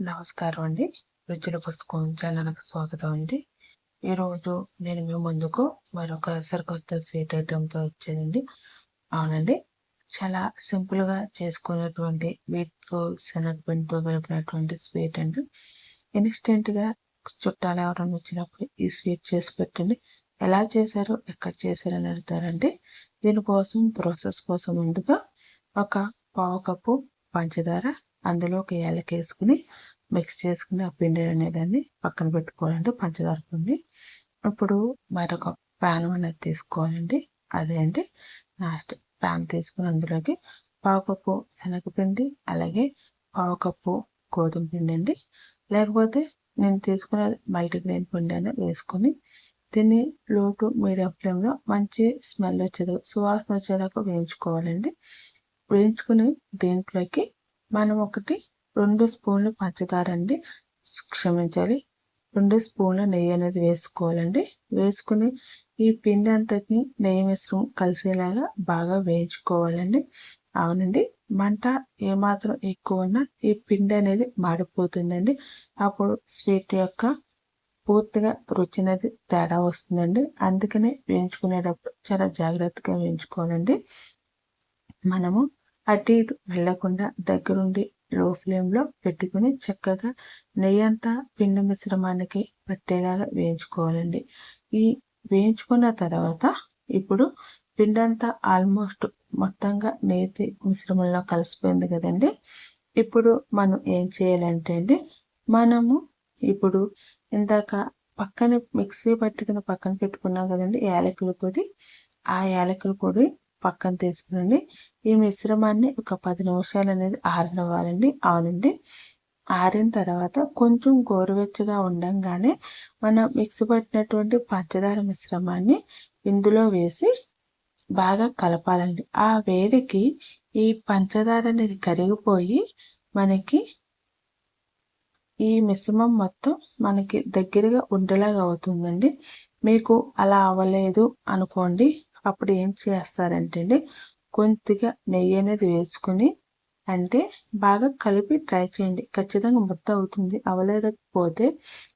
నమస్కారం అండి. రుచుల పుస్తకం ఛానల్కి స్వాగతం అండి. ఈరోజు నేను మీ ముందుకు మరొక సరికొత్త స్వీట్ ఐటెంతో వచ్చానండి. అవునండి. చాలా సింపుల్గా చేసుకునేటువంటి వీటితో శనగపిండితో కలిపినటువంటి స్వీట్ అండి. ఇన్స్టెంట్గా చుట్టాలు ఎవరైనా వచ్చినప్పుడు ఈ స్వీట్ చేసి పెట్టండి. ఎలా చేశారు ఎక్కడ చేశారని అడుగుతారండి. దీనికోసం ప్రాసెస్ కోసం ముందుగా ఒక పావు కప్పు పంచదార అందులో ఒక ఏలకి వేసుకుని మిక్స్ చేసుకుని ఆ పిండి అనేదాన్ని పక్కన పెట్టుకోవాలండి పంచదార పిండి. ఇప్పుడు మరొక ప్యాన్ అనేది తీసుకోవాలండి. అదే అండి లాస్ట్ ప్యాన్ తీసుకుని అందులోకి పావు కప్పు శనగపిండి అలాగే పావు కప్పు గోధుమ పిండి అండి. లేకపోతే నేను తీసుకున్న మల్టీగ్రెయిన్ పిండి అనేది వేసుకొని దీన్ని లో టు మీడియం ఫ్లేమ్లో మంచి స్మెల్ వచ్చేది సువాసన వచ్చేదాకా వేయించుకోవాలండి. వేయించుకుని దీంట్లోకి మనం ఒకటి రెండు స్పూన్లు పంచదార అండి క్షమించాలి. రెండు స్పూన్ల నెయ్యి అనేది వేసుకోవాలండి. వేసుకుని ఈ పిండి అంతటిని నెయ్యి మిశ్రమం కలిసేలాగా బాగా వేయించుకోవాలండి. అవునండి. మంట ఏమాత్రం ఎక్కువ ఉన్నా ఈ పిండి అనేది మాడిపోతుందండి. అప్పుడు స్వీట్ యొక్క పూర్తిగా రుచి అనేది తేడా వస్తుందండి. అందుకనే వేయించుకునేటప్పుడు చాలా జాగ్రత్తగా వేయించుకోవాలండి. మనము అటు ఇటు వెళ్ళకుండా దగ్గరుండి లో ఫ్లేమ్లో పెట్టుకుని చక్కగా నెయ్యి అంతా పిండి మిశ్రమానికి పట్టేలాగా వేయించుకోవాలండి. ఈ వేయించుకున్న తర్వాత ఇప్పుడు పిండి అంతా ఆల్మోస్ట్ మొత్తంగా నెయ్యి మిశ్రమంలో కలిసిపోయింది కదండి. ఇప్పుడు మనం ఏం చేయాలంటే అండి మనము ఇప్పుడు ఇందాక పక్కన మిక్సీ పట్టుకుని పక్కన పెట్టుకున్నాం కదండి యాలకుల పొడి. ఆ యాలకుల పొడి పక్కన తీసుకునండి ఈ మిశ్రమాన్ని ఒక పది నిమిషాలు అనేది ఆరనివ్వాలండి. అవునండి ఆరిన తర్వాత కొంచెం గోరువెచ్చగా ఉండంగానే మనం మిక్సీ పట్టినటువంటి పంచదార మిశ్రమాన్ని ఇందులో వేసి బాగా కలపాలండి. ఆ వేడికి ఈ పంచదార అనేది కరిగిపోయి మనకి ఈ మిశ్రమం మొత్తం మనకి దగ్గరగా ఉండేలాగా అవుతుందండి. మీకు అలా అవ్వలేదు అనుకోండి. అప్పుడు ఏం చేస్తారంటే అండి కొద్దిగా నెయ్యి అనేది వేసుకుని అంటే బాగా కలిపి ట్రై చేయండి. ఖచ్చితంగా ముద్ద అవుతుంది. అవలేకపోతే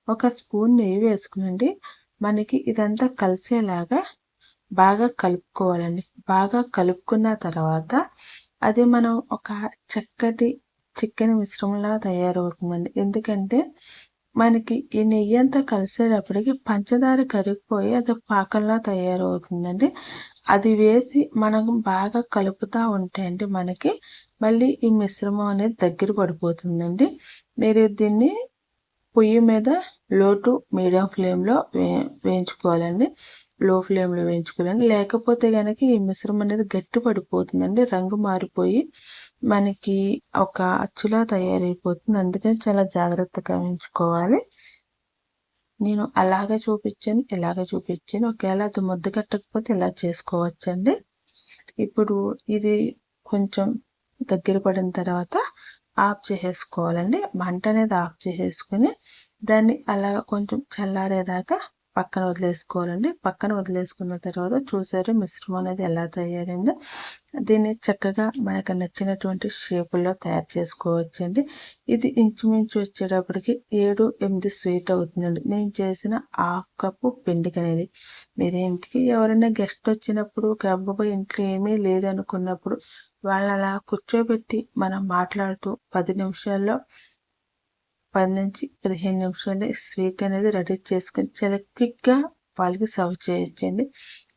ఒక స్పూన్ నెయ్యి వేసుకునండి. మనకి ఇదంతా కలిసేలాగా బాగా కలుపుకోవాలండి. బాగా కలుపుకున్న తర్వాత అది మనం ఒక చక్కటి చికెన్ మిశ్రమంలా తయారవుతుందండి. ఎందుకంటే మనకి ఈ నెయ్యి అంతా కలిసేటప్పటికి పంచదార కరిగిపోయి అది పాకంలా తయారవుతుందండి. అది వేసి మనం బాగా కలుపుతూ ఉంటే అండి మనకి మళ్ళీ ఈ మిశ్రమం అనేది దగ్గర పడిపోతుందండి. మీరు దీన్ని పొయ్యి మీద లో టు మీడియం ఫ్లేమ్లో వే వేయించుకోవాలండి. లో ఫ్లేమ్లో వేయించుకోవాలండి లేకపోతే కనుక ఈ మిశ్రమం అనేది గట్టి పడిపోతుందండి. రంగు మారిపోయి మనకి ఒక అచ్చులా తయారైపోతుంది. అందుకని చాలా జాగ్రత్తగా వేయించుకోవాలి. నేను అలాగే చూపించాను ఇలాగే చూపించాను. ఒకవేళ అది ముద్ద కట్టకపోతే ఇలా చేసుకోవచ్చండి. ఇప్పుడు ఇది కొంచెం దగ్గర పడిన తర్వాత ఆఫ్ చేసేసుకోవాలండి. మంట అనేది ఆఫ్ చేసేసుకొని దాన్ని అలా కొంచెం చల్లారేదాకా పక్కన వదిలేసుకోవాలండి. పక్కన వదిలేసుకున్న తర్వాత చూసారు మిశ్రమం అనేది ఎలా తయారైందో. దీన్ని చక్కగా మనకు నచ్చినటువంటి షేపుల్లో తయారు చేసుకోవచ్చండి. ఇది ఇంచుమించు వచ్చేటప్పటికి ఏడు ఎనిమిది స్వీట్ అవుతుందండి. నేను చేసిన హాఫ్ కప్పు పిండికి అనేది మీరు ఇంటికి ఎవరైనా గెస్ట్ వచ్చినప్పుడు గబ్బబోయి ఇంట్లో ఏమీ లేదనుకున్నప్పుడు వాళ్ళని అలా కూర్చోబెట్టి మనం మాట్లాడుతూ పది నిమిషాల్లో పది నుంచి పదిహేను నిమిషాలు స్వీట్ అనేది రెడీ చేసుకొని చాలా క్విక్గా వాళ్ళకి సర్వ్ చేయొచ్చండి.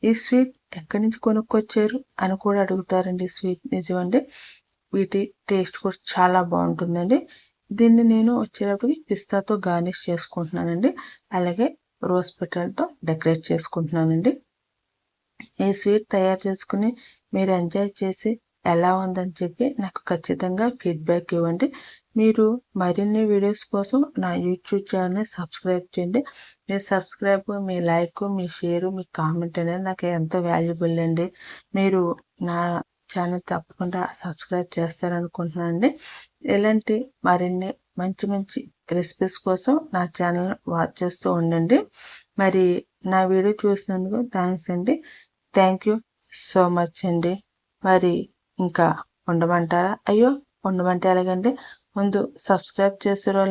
ఈ స్వీట్ ఎక్కడి నుంచి కొనుక్కొచ్చారు అని కూడా అడుగుతారండి స్వీట్ నిజమండి. వీటి టేస్ట్ కూడా చాలా బాగుంటుందండి. దీన్ని నేను వచ్చేటప్పటికి పిస్తాతో గార్నిష్ చేసుకుంటున్నానండి. అలాగే రోజ్ పెటల్తో డెకరేట్ చేసుకుంటున్నానండి. ఈ స్వీట్ తయారు చేసుకుని మీరు ఎంజాయ్ చేసి ఎలా ఉందని చెప్పి నాకు ఖచ్చితంగా ఫీడ్బ్యాక్ ఇవ్వండి. మీరు మరిన్ని వీడియోస్ కోసం నా యూట్యూబ్ ఛానల్ని సబ్స్క్రైబ్ చేయండి. మీ సబ్స్క్రైబ్ మీ లైక్ మీ షేర్ మీ కామెంట్ అనేది నాకు ఎంతో వాల్యుబుల్ అండి. మీరు నా ఛానల్ తప్పకుండా సబ్స్క్రైబ్ చేస్తారనుకుంటున్నానండి ఇలాంటి మరిన్ని మంచి మంచి రెసిపీస్ కోసం నా ఛానల్ వాచ్ చేస్తూ ఉండండి. మరి నా వీడియో చూసినందుకు థ్యాంక్స్ అండి. థ్యాంక్ యూ సో మచ్ అండి. మరి ఇంకా ఉండమంటారా? అయ్యో ఉండమంటే ఎలాగండి? ముందు సబ్స్క్రైబ్ చేసారో